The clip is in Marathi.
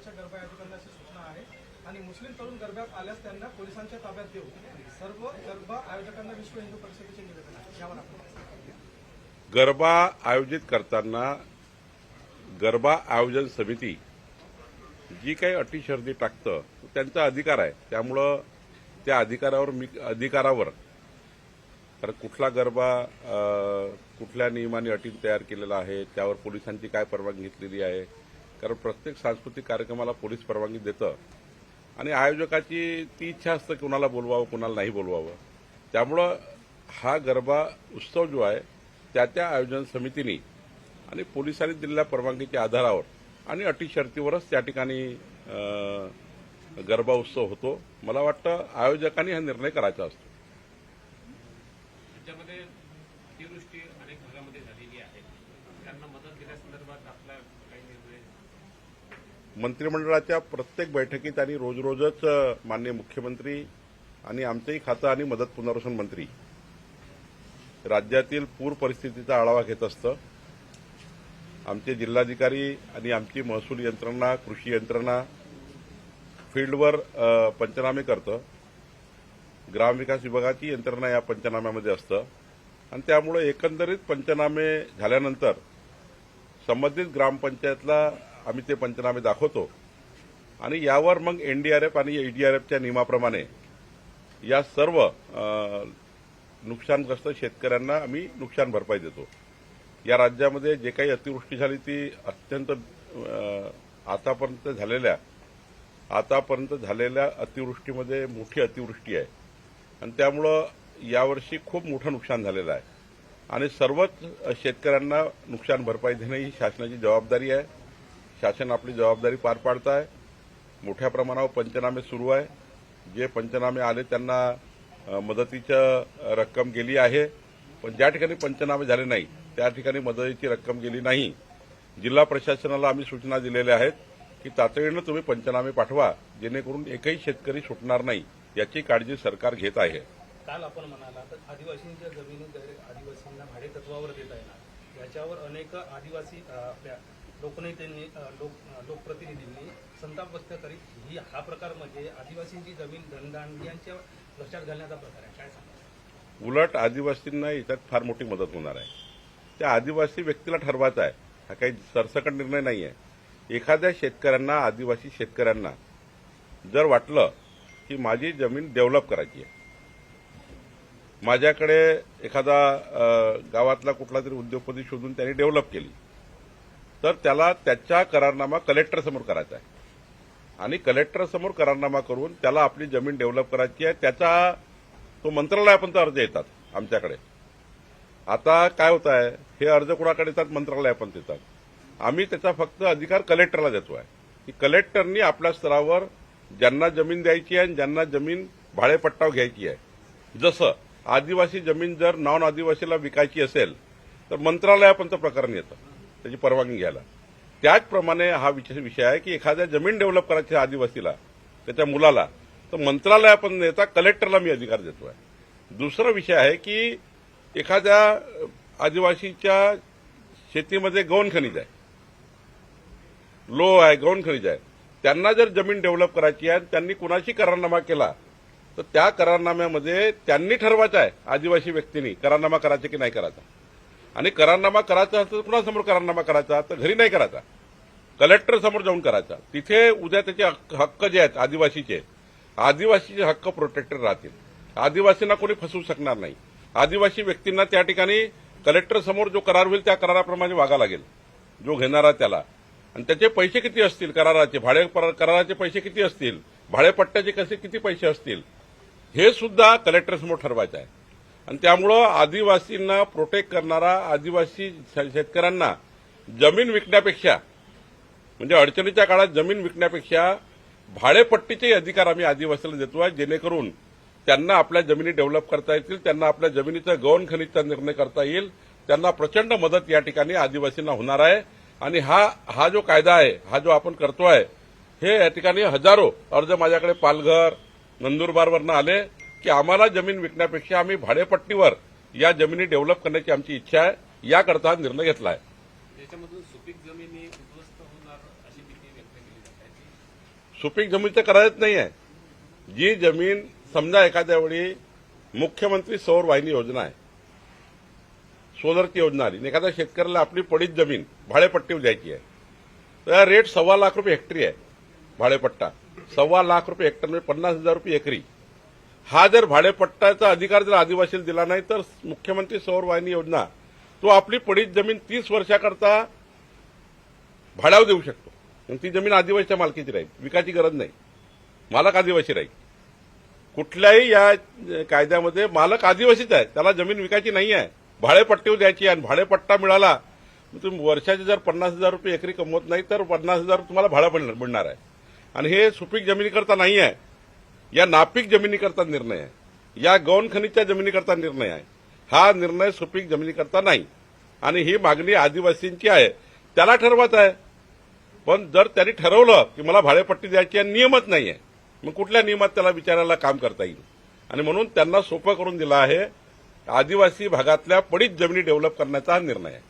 महिलांच्या गरबा आयोजित करण्याची सूचना आहे. आणि मुस्लिम तरुण गरब्यात आल्यास त्यांना पोलिसांच्या ताब्यात देऊ. सर्व गरबा आयोजकांना विश्व हिंदू परिषदेचे निवेदन आहे. यावर आपण गरबा आयोजित करताना गरबा आयोजन समिती जी काही अटी शर्दी टाकतं त्यांचा अधिकार आहे. त्यामुळं त्या अधिकारावर मी अधिकारावर कारण कुठला गरबा कुठल्या नियमाने अटी तयार केलेला आहे त्यावर पोलिसांची काय परवानगी घेतलेली आहे कारण प्रत्येक सांस्कृतिक कार्यक्रमाला पोलीस परवानगी देतं. आणि आयोजकाची ती इच्छा असतं की कुणाला बोलवावं कुणाला नाही बोलवावं. त्यामुळं हा गरबा उत्सव जो आहे त्या त्या आयोजन समितीने आणि पोलिसांनी दिलेल्या परवानगीच्या आधारावर आणि अटी शर्तीवरच त्या ठिकाणी गरबा उत्सव होतो. मला वाटतं आयोजकांनी हा निर्णय करायचा असतो राज्यामध्ये अतिवृष्टी अनेक भागामध्ये झालेली आहे त्यांना मदत देण्यासंदर्भात आपला काही निर्णय मंत्रिमंडळाच्या प्रत्येक बैठकीत आणि रोज रोजच मान्य माननीय मुख्यमंत्री आणि आमचंही खातं आणि मदत पुनर्वसन मंत्री राज्यातील पूर परिस्थितीचा आढावा घेत असतं. आमचे जिल्हाधिकारी आणि आमची महसूल यंत्रणा कृषी यंत्रणा फील्डवर पंचनामे करतं. ग्रामविकास विभागाची यंत्रणा या पंचनाम्यामध्ये असतं. आणि त्यामुळे एकंदरीत पंचनामे झाल्यानंतर संबंधित ग्रामपंचायतला आम्ही ते पंचनामे दाखवतो. आणि यावर मग एनडीआरएफ आणि ईडीआरएफच्या नियमाप्रमाणे या सर्व नुकसानग्रस्त शेतकऱ्यांना आम्ही नुकसान भरपाई देतो. या राज्यामध्ये जे काही अतिवृष्टी झाली ती अत्यंत आतापर्यंत झालेल्या आतापर्यंत झालेल्या अतिवृष्टीमध्ये मोठी अतिवृष्टी आहे. आणि त्यामुळं यावर्षी खूप मोठं नुकसान झालेलं आहे. आणि सर्वच शेतकऱ्यांना नुकसान भरपाई देणं ही शासनाची जबाबदारी आहे. शासन आपली जबाबदारी पार पाडत आहे मोठ्या प्रमाणावर पंचनामे सुरू आहे. जे पंचनामे आले त्यांना मदतीचं रक्कम गेली आहे. पण ज्या ठिकाणी पंचनामे झाले नाही त्या ठिकाणी मदतीची रक्कम गेली नाही. जिल्हा प्रशासनाला आम्ही सूचना दिलेल्या आहेत की तातडीनं तुम्ही पंचनामे पाठवा जेणेकरून एकही शेतकरी सुटणार नाही याची काळजी सरकार घेत आहे. काल आपण म्हणाला तर आदिवासींच्या जमिनी आदिवासींना भाडेतत्वावर देता येणार. याच्यावर अनेक आदिवासी आपल्या लोकनेत्यांनी लोक लोकप्रतिनिधींनी संताप व्यक्त करीत ही हा प्रकार म्हणजे आदिवासींची जमीन धनदांडग्यांच्या लक्षात घालण्याचा प्रकार आहे. काय सांगा उलट आदिवासींना याच्यात फार मोठी मदत होणार आहे. त्या आदिवासी व्यक्तीला ठरवायचा आहे. हा काही सरसकट निर्णय नाही आहे. एखाद्या शेतकऱ्यांना आदिवासी शेतकऱ्यांना जर वाटलं की माझी जमीन डेव्हलप करायची आहे. माझ्याकडे एखादा गावातला कुठला तरी उद्योगपती शोधून त्यांनी डेव्हलप केली. तर त्याला त्याचा करारनामा कलेक्टरसमोर करायचा आहे. आणि कलेक्टरसमोर करारनामा करून त्याला आपली जमीन डेव्हलप करायची आहे. त्याचा तो मंत्रालयापर्यंत अर्ज येतात आमच्याकडे. आता काय होत आहे? हे अर्ज कुणाकडे येतात? मंत्रालयापर्यंत येतात. आम्ही त्याचा फक्त अधिकार कलेक्टरला देतो आहे. की कलेक्टरनी आपल्या स्तरावर ज्यांना जमीन द्यायची आहे आणि ज्यांना जमीन भाडेपट्टाव घ्यायची आहे. जसं आदिवासी जमीन जर नॉन आदिवासीला विकायची असेल तर मंत्रालयापर्यंत प्रकरण येतं. त्याची परवानगी घ्यायला. त्याचप्रमाणे हा विषय विषय आहे की एखाद्या जमीन डेव्हलप करायची आहे आदिवासीला त्याच्या मुलाला तर मंत्रालयापर्यंत नेता कलेक्टरला मी अधिकार देतो आहे दुसरा विषय आहे की एखाद्या आदिवासीच्या शेतीमध्ये गौण खनिज आहे. लो आहे गौण खनिज आहे. त्यांना जर जमीन डेव्हलप करायची आहे त्यांनी कुणाशी करारनामा केला तर त्या करारनाम्यामध्ये त्यांनी ठरवायचं आहे आदिवासी व्यक्तींनी करारनामा करायचा की नाही करायचा. आणि करारनामा करायचा असेल तर कुणासमोर करारनामा करायचा? तर घरी नाही करायचा. कलेक्टर समोर जाऊन करायचा. तिथे उद्या त्याचे हक्क- हक्क जे आहेत आदिवासीचे आदिवासीचे हक्क प्रोटेक्टेड राहतील. आदिवासींना कोणी फसवू शकणार नाही. आदिवासी व्यक्तींना त्या ठिकाणी कलेक्टर समोर जो करार होईल त्या कराराप्रमाणे वागा लागेल. जो घेणारा त्याला. आणि त्याचे पैसे किती असतील कराराचे? भाडे कराराचे पैसे किती असतील? भाडेपट्ट्याचे कसे किती पैसे असतील? हे सुद्धा कलेक्टर समोर ठरवायचं आहे. आणि त्यामुळं आदिवासींना प्रोटेक्ट करणारा आदिवासी शेतकऱ्यांना जमीन विकण्यापेक्षा म्हणजे अडचणीच्या काळात जमीन विकण्यापेक्षा भाडेपट्टीचे अधिकार आम्ही आदिवासीला देतो आहे जेणेकरून त्यांना आपल्या जमिनी डेव्हलप करता येतील त्यांना आपल्या जमिनीचं गौण खनिजचा निर्णय करता येईल त्यांना प्रचंड मदत या ठिकाणी आदिवासींना होणार आहे. आणि हा हा जो कायदा आहे हा जो आपण करतो आहे हे या ठिकाणी हजारो अर्ज माझ्याकडे पालघर नंदुरबारवरनं आले. की आम्हाला जमीन विकण्यापेक्षा आम्ही भाडेपट्टीवर या जमिनी डेव्हलप करण्याची आमची इच्छा आहे याकरता निर्णय घेतला आहे. सुपीक जमिनी जमीनचं करायच नाही आहे जी जमीन समजा एखाद्या वेळी मुख्यमंत्री सौर वाहिनी योजना आहे सोलरची योजना आली एखाद्या शेतकऱ्याला आपली पडीत जमीन भाडेपट्टीवर द्यायची आहे तर रेट सव्वा लाख रुपये हेक्टरी आहे भाडेपट्टा. सव्वा लाख रुपये हेक्टर म्हणजे पन्नास हजार रुपये एकरी. हा जर भाडेपट्ट्याचा अधिकार जर आदिवासीला दिला नाही तर मुख्यमंत्री सौर वाहिनी योजना तो आपली पडीत जमीन तीस वर्षाकरता भाड्यावर देऊ शकतो. ती जमीन आदिवासीच्या मालकीची राहील. विकायची गरज नाही. मालक आदिवासी राहील. कुठल्याही या कायद्यामध्ये मालक आदिवासीच आहे. त्याला जमीन विकायची नाही आहे. भाडेपट्टीवर द्यायची आहे. आणि भाडेपट्टा मिळाला तुम्ही वर्षाचे जर पन्नास हजार रुपये एकरी कमवत नाही तर पन्नास हजार तुम्हाला भाडं मिळणार आहे. आणि हे सुपीक जमिनीकरता नाही आहे. या नापीक जमिनीकरता निर्णय आहे. या गौण खनिजच्या जमिनीकरता निर्णय आहे. हा निर्णय सुपीक जमिनीकरता नाही. आणि ही मागणी आदिवासींची आहे. त्याला ठरवत आहे. पण जर त्यांनी ठरवलं की मला भाडेपट्टी द्यायची आहे नियमच नाही आहे मग कुठल्या नियमात त्याला विचारायला काम करता येईल? आणि म्हणून त्यांना सोपं करून दिलं आहे आदिवासी भागातल्या पडीत जमिनी डेव्हलप करण्याचा हा निर्णय आहे.